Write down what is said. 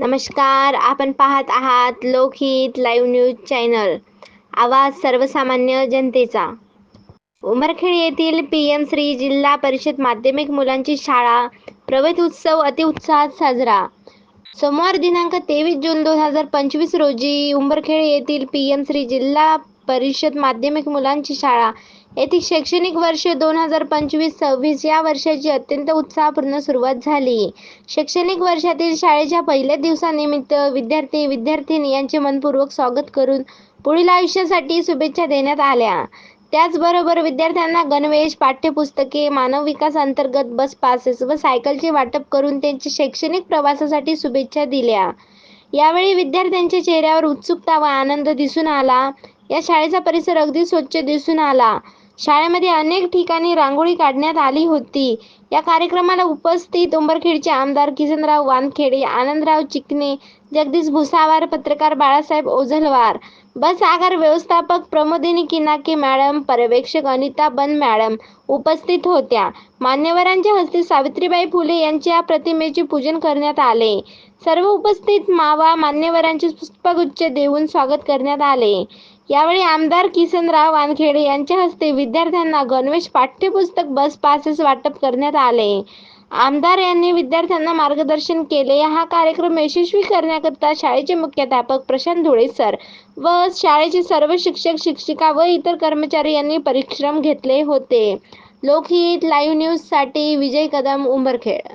नमस्कार आपण पाहत आहात लोकहित लाईव्ह न्यूज चॅनल. आवाज सर्वसामान्य जनतेचा. उमरखेड येथील पी एम श्री जिल्हा परिषद माध्यमिक मुलांची शाळा प्रवेश उत्सव अतिउत्साहात साजरा. सोमवार दिनांक तेवीस जून दोन हजार पंचवीस रोजी उंबरखेड येथील पी एम श्री जिल्हा परिषद माध्यमिक मुलांची शाळा येथील शैक्षणिक वर्ष दोन हजार पंचवीस सव्वीस या वर्षाची अत्यंत उत्साहपूर्ण सुरुवात झाली. शैक्षणिक वर्षातील शाळेच्या पहिल्या दिवसानिमित्त विद्यार्थी विद्यार्थिनी यांचे मनपूर्वक स्वागत करून पुढील आयुष्यासाठी शुभेच्छा देण्यात आल्या. त्याचबरोबर विद्यार्थ्यांना गणवेश पाठ्यपुस्तके मानव विकास अंतर्गत बस पासेस व सायकलचे वाटप करून त्यांच्या शैक्षणिक प्रवासासाठी शुभेच्छा दिल्या. यावेळी विद्यार्थ्यांच्या चेहऱ्यावर उत्सुकता व आनंद दिसून आला. या शाळेचा परिसर अगदी स्वच्छ दिसून आला. शाळेमध्ये अनेक ठिकाणी रांगोळी काढण्यात आली होती. या कार्यक्रमाला उपस्थित उंबरखेडचे आमदार किसनराव वानखेडे आनंदराव चिकणे जगदीश भुसावार पत्रकार बाळासाहेब ओझलवार बस आगार व्यवस्थापक प्रमोदिनी किनाके मॅडम पर्यवेक्षक अनिता बन मॅडम उपस्थित होत्या. मान्यवरांच्या हस्ते सावित्रीबाई फुले यांच्या प्रतिमेचे पूजन करण्यात आले. सर्व उपस्थित मावा मान्यवरांचे पुष्पगुच्छ देऊन स्वागत करण्यात आले. यावेळी आमदार किसनराव वानखेडे यांच्या हस्ते विद्यार्थ्यांना गणवेश पाठ्यपुस्तक बस पासेस वाटप करण्यात आले. आमदार यांनी विद्यार्थ्यांना मार्गदर्शन केले. हा कार्यक्रम यशस्वी करण्याकरिता शाळेचे मुख्याध्यापक प्रशांत धुळे सर व शाळेचे सर्व शिक्षक शिक्षिका व इतर कर्मचारी यांनी परिश्रम घेतले होते. लोकहित लाईव्ह न्यूजसाठी विजय कदम उंबरखेड.